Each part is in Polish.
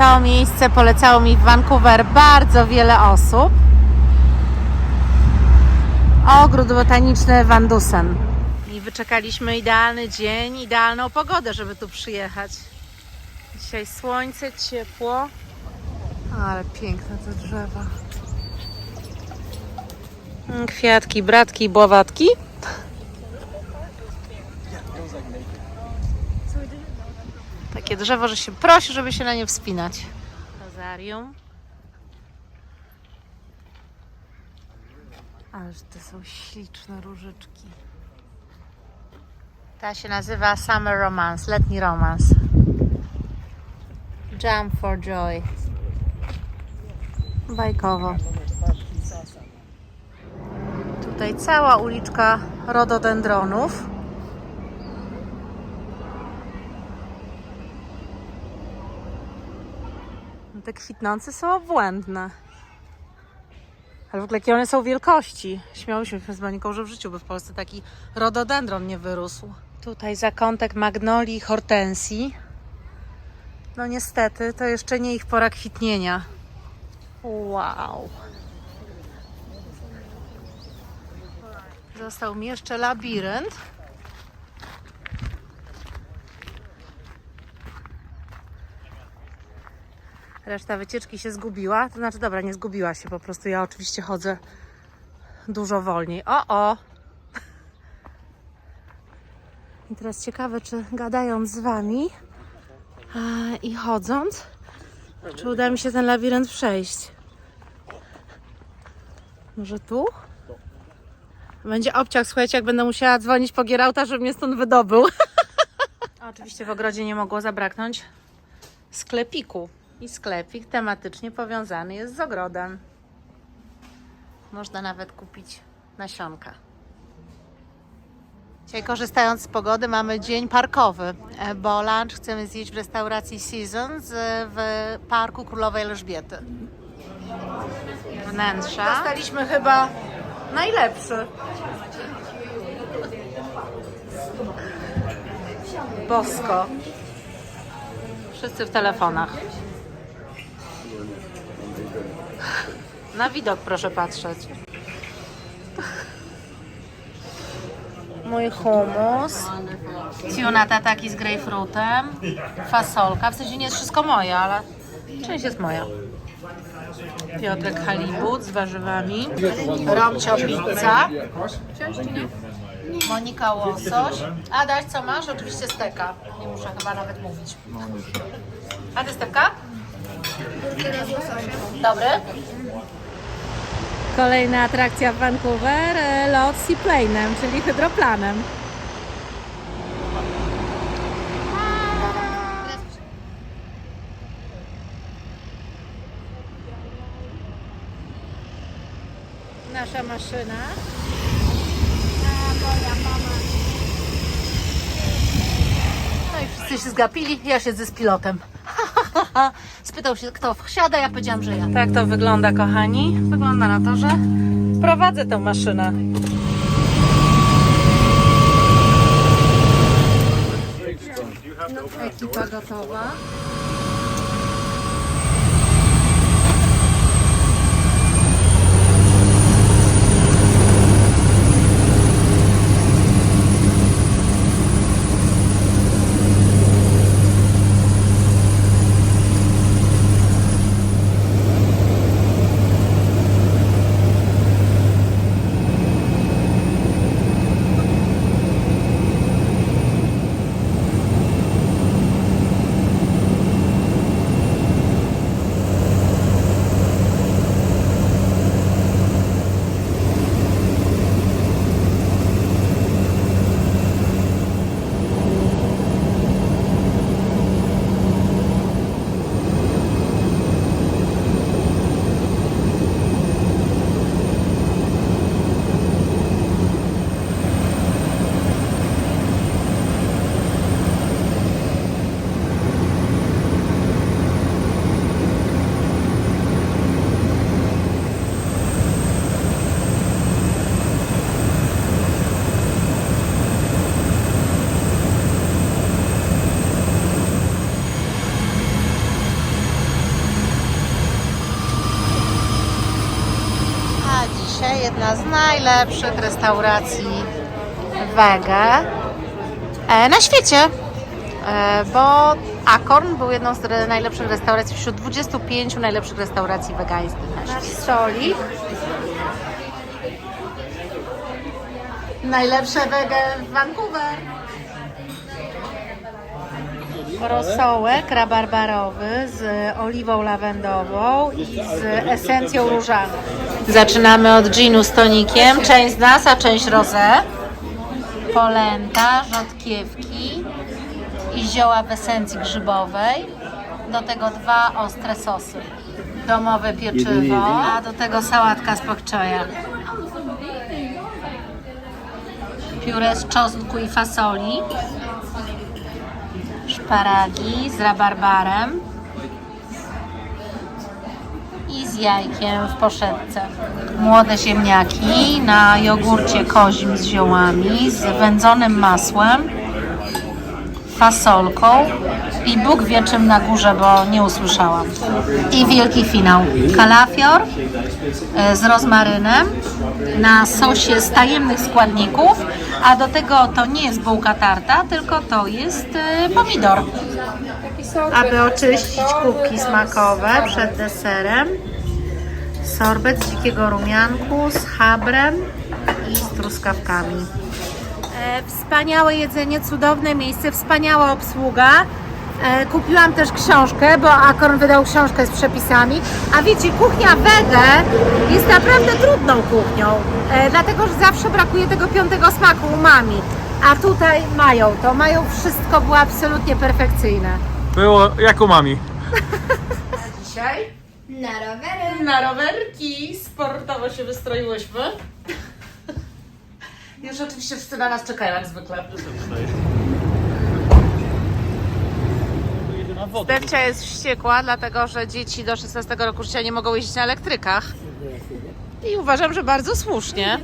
To miejsce polecało mi w Vancouver bardzo wiele osób. Ogród botaniczny Van Dusen. I wyczekaliśmy idealny dzień, idealną pogodę, żeby tu przyjechać. Dzisiaj słońce, ciepło. Ale piękne te drzewa. Mm, Kwiatki, bratki, bławatki. Takie drzewo, że się prosi, żeby się na nie wspinać. Rozarium. Ależ to są śliczne różyczki. Ta się nazywa Summer Romance, letni romans. Jump for Joy. Bajkowo. Tutaj cała uliczka rododendronów. Te kwitnące są obłędne. Ale w ogóle jakie one są wielkości. Śmiałyśmy się z Moniką, że w życiu by w Polsce taki rododendron nie wyrósł. Tutaj zakątek magnolii i hortensji. No niestety, to jeszcze nie ich pora kwitnienia. Wow. Został mi jeszcze labirynt. Reszta wycieczki się zgubiła. To znaczy, dobra, nie zgubiła się, po prostu ja oczywiście chodzę dużo wolniej. O, o! I teraz ciekawe, czy gadając z Wami i chodząc, czy uda mi się ten labirynt przejść. Może tu? Będzie obciach, słuchajcie, jak będę musiała dzwonić po Gierauta, żeby mnie stąd wydobył. Oczywiście w ogrodzie nie mogło zabraknąć sklepiku. I sklepik tematycznie powiązany jest z ogrodem. Można nawet kupić nasionka. Dzisiaj korzystając z pogody mamy dzień parkowy, e, bo lunch chcemy zjeść w restauracji Seasons e, w Parku Królowej Elżbiety. Wnętrza. Dostaliśmy chyba najlepszy. Bosko. Wszyscy w telefonach. Na widok proszę patrzeć. Mój hummus. Tuna tataki z grejpfrutem. Fasolka. W sensie nie jest wszystko moje, ale część jest moja. Piotrek halibut z warzywami. Romcio pizza. Monika łosoś. Adaś, co masz? Oczywiście steka. Nie muszę chyba nawet mówić. A ty steka? Dobry. Kolejna atrakcja w Vancouver, e, lot seaplanem, czyli hydroplanem. Nasza maszyna. No i wszyscy się zgapili, ja siedzę z pilotem. Spytał się, kto wsiada, ja powiedziałam, że ja. Tak to wygląda, kochani. Wygląda na to, że prowadzę tę maszynę. Ekipa gotowa. Najlepszych restauracji wege e, na świecie. E, bo Akorn był jedną z najlepszych restauracji wśród 25 najlepszych restauracji wegańskich na świecie. Stolik. Najlepsze wege w Vancouver. Rosołek rabarbarowy z oliwą lawendową i z esencją różaną. Zaczynamy od ginu z tonikiem. Część z nas, a część rosé. Polenta, rzodkiewki i zioła w esencji grzybowej. Do tego dwa ostre sosy. Domowe pieczywo, a do tego sałatka z pokczoja. Pióre z czosnku i fasoli szparagi z rabarbarem i z jajkiem w poszedce. Młode ziemniaki na jogurcie kozim z ziołami, z wędzonym masłem, fasolką i Bóg wie czym na górze, bo nie usłyszałam. I wielki finał. Kalafior e, z rozmarynem na sosie z tajemnych składników, a do tego to nie jest bułka tarta, tylko to jest e, pomidor. Aby oczyścić kubki smakowe przed deserem, sorbet z dzikiego rumianku z chabrem i z truskawkami. E, Wspaniałe jedzenie, cudowne miejsce, wspaniała obsługa. E, Kupiłam też książkę, bo Akorn wydał książkę z przepisami. A wiecie, kuchnia wege jest naprawdę trudną kuchnią, e, dlatego że zawsze brakuje tego piątego smaku umami. A tutaj mają to, mają wszystko, było absolutnie perfekcyjne. Było jak u mami. Dzisiaj Na rowery. na rowerki sportowo się wystroiłyśmy. Już oczywiście wszyscy na nas czekają, jak zwykle. Stefcia jest wściekła, dlatego że dzieci do 16 roku życia nie mogą jeździć na elektrykach. I uważam, że bardzo słusznie.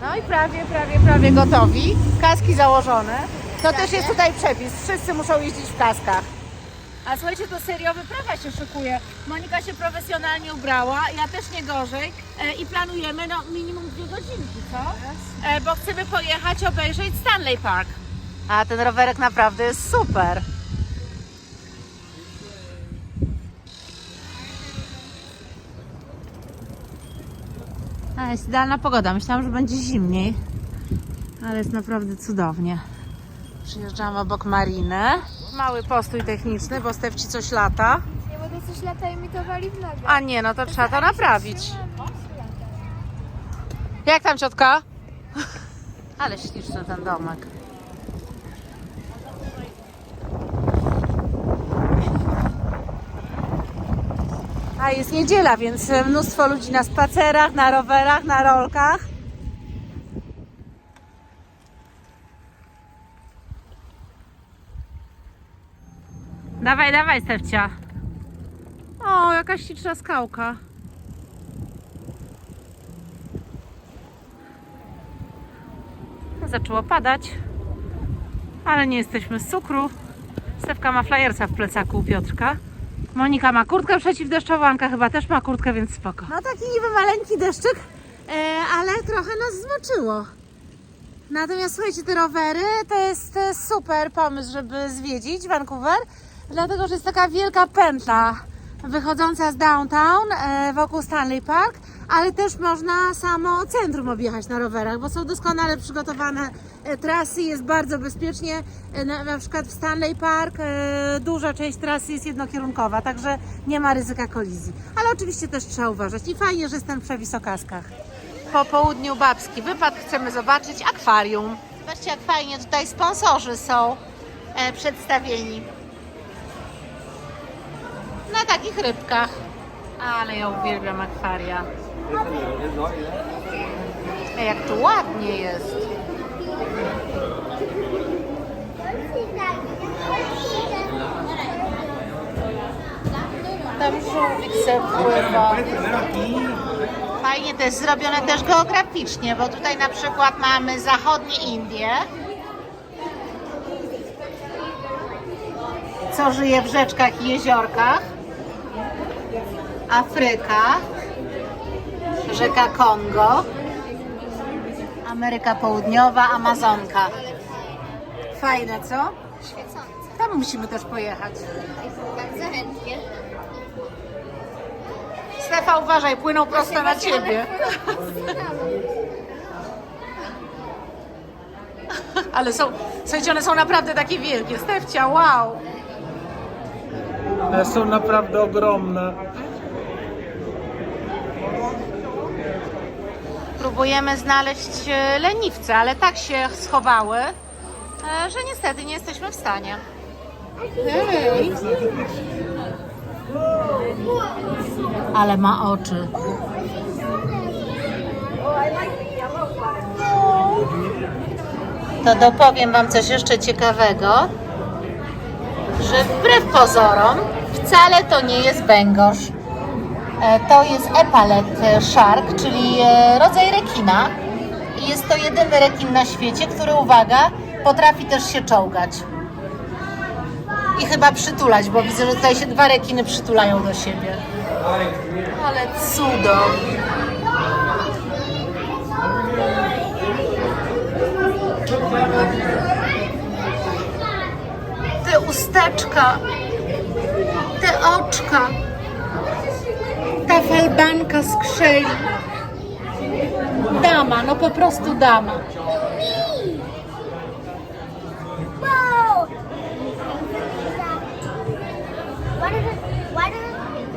No i prawie, prawie, prawie gotowi. Kaski założone. To też jest tutaj przepis. Wszyscy muszą jeździć w kaskach. A słuchajcie, to serio wyprawa się szykuje. Monika się profesjonalnie ubrała, ja też nie gorzej e, i planujemy no minimum dwie godzinki, co? E, bo chcemy pojechać obejrzeć Stanley Park. A ten rowerek naprawdę jest super. A jest idealna pogoda. Myślałam, że będzie zimniej, ale jest naprawdę cudownie. Przyjeżdżamy obok mariny. Mały postój techniczny, bo Stefci coś lata. Nie, bo to coś lata imitowali w nogę. A nie, no to trzeba to naprawić. Jak tam ciotka? Ale śliczny ten domek. A jest niedziela, więc mnóstwo ludzi na spacerach, na rowerach, na rolkach. Dawaj, dawaj, Stefcia. O, jakaś śliczna skałka. Zaczęło padać, ale nie jesteśmy z cukru. Stefka ma flajersa w plecaku u Piotrka. Monika ma kurtkę przeciwdeszczową, Anka chyba też ma kurtkę, więc spoko. No taki niby maleńki deszczyk, e, ale trochę nas zmoczyło. Natomiast słuchajcie, te rowery to jest e, super pomysł, żeby zwiedzić Vancouver, dlatego że jest taka wielka pętla wychodząca z downtown e, wokół Stanley Park, ale też można samo centrum objechać na rowerach, bo są doskonale przygotowane e, trasy, jest bardzo bezpiecznie. E, Na, na przykład w Stanley Park duża część trasy jest jednokierunkowa, także nie ma ryzyka kolizji. Ale oczywiście też trzeba uważać i fajnie, że jest ten przewis o kaskach. Po południu babski wypad chcemy zobaczyć akwarium. Zobaczcie jak fajnie tutaj sponsorzy są e, przedstawieni. Takich rybkach. Ale ja uwielbiam akwaria. Ej, Jak tu ładnie jest. Tam żółwik pływa. Fajnie to jest zrobione też geograficznie, bo tutaj na przykład mamy zachodnie Indie, co żyje w rzeczkach i jeziorkach, Afryka, Rzeka Kongo. Ameryka Południowa, Amazonka. Fajne, co? Świecące. Tam musimy też pojechać. Bardzo chętnie. Stefa, uważaj, płyną prosto na ciebie. Ale są, słuchajcie, one są naprawdę takie wielkie. Stefcia, wow. One są naprawdę ogromne. Próbujemy znaleźć e, leniwce, ale tak się schowały, e, że niestety nie jesteśmy w stanie. Ale ma oczy. To dopowiem Wam coś jeszcze ciekawego, że wbrew pozorom wcale to nie jest węgorz. E, To jest epalet e, shark, czyli e, rodzaj rekina. I jest to jedyny rekin na świecie, który, uwaga, potrafi też się czołgać. I chyba przytulać, bo widzę, że tutaj się dwa rekiny przytulają do siebie. Ale cudo. Te usteczka, te oczka. Ta skrzeli. Dama, no po prostu dama.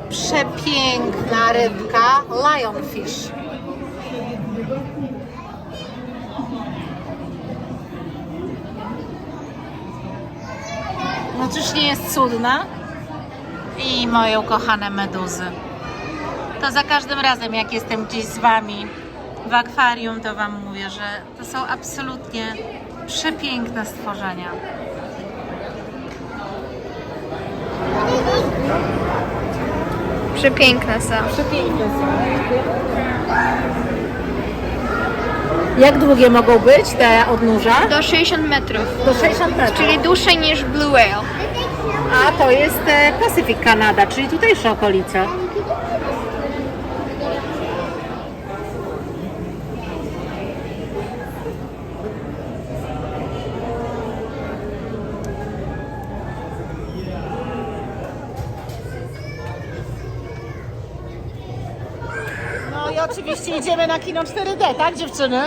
Przepiękna rybka, lionfish. No czyż nie jest cudna? I moje ukochane meduzy. To za każdym razem, jak jestem gdzieś z Wami w akwarium, to Wam mówię, że to są absolutnie przepiękne stworzenia. Przepiękne są. Przepiękne są. Jak długie mogą być te odnóża? Do 60 metrów, Do 60 metrów. czyli dłuższe niż Blue Whale. A to jest e, Pacific Canada, czyli tutejsza okolica. No idziemy na kino 4D, tak dziewczyny?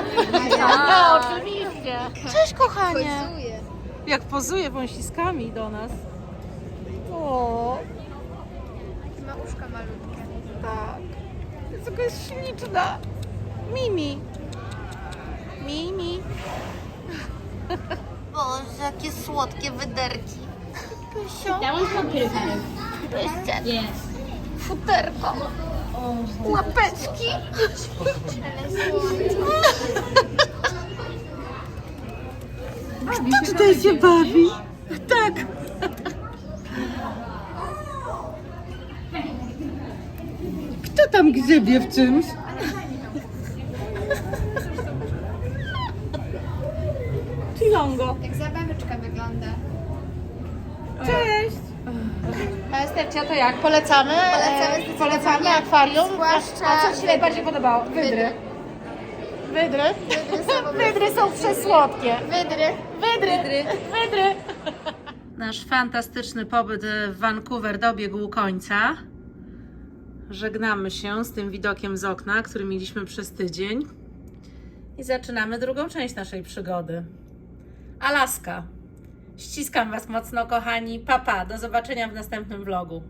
Tak, oczywiście. Cześć kochanie. Jak pozuje wąsiskami do nas. O, Ma uszka malutkie. tak. Jest jaka jest śliczna. Mimi. Mimi. Boże, jakie słodkie wyderki. Pysio. That one's called Peter Pan. Yes. Futerko. Łapeczki. Kto tutaj się bawi? Tak. Kto tam grzebie w czymś? Chilongo. Jak zabaweczka wygląda. Cześć. To jak? Polecamy? Polecamy E, Polecamy akwarium? Zwłaszcza A co Ci najbardziej podobało? Wydry. Wydry? Wydry są po prostu Wydry są przesłodkie. Wydry. Wydry. Wydry. Nasz fantastyczny pobyt w Vancouver dobiegł końca. Żegnamy się z tym widokiem z okna, który mieliśmy przez tydzień. I zaczynamy drugą część naszej przygody. Alaska. Ściskam Was mocno, kochani. Papa, do zobaczenia w następnym vlogu.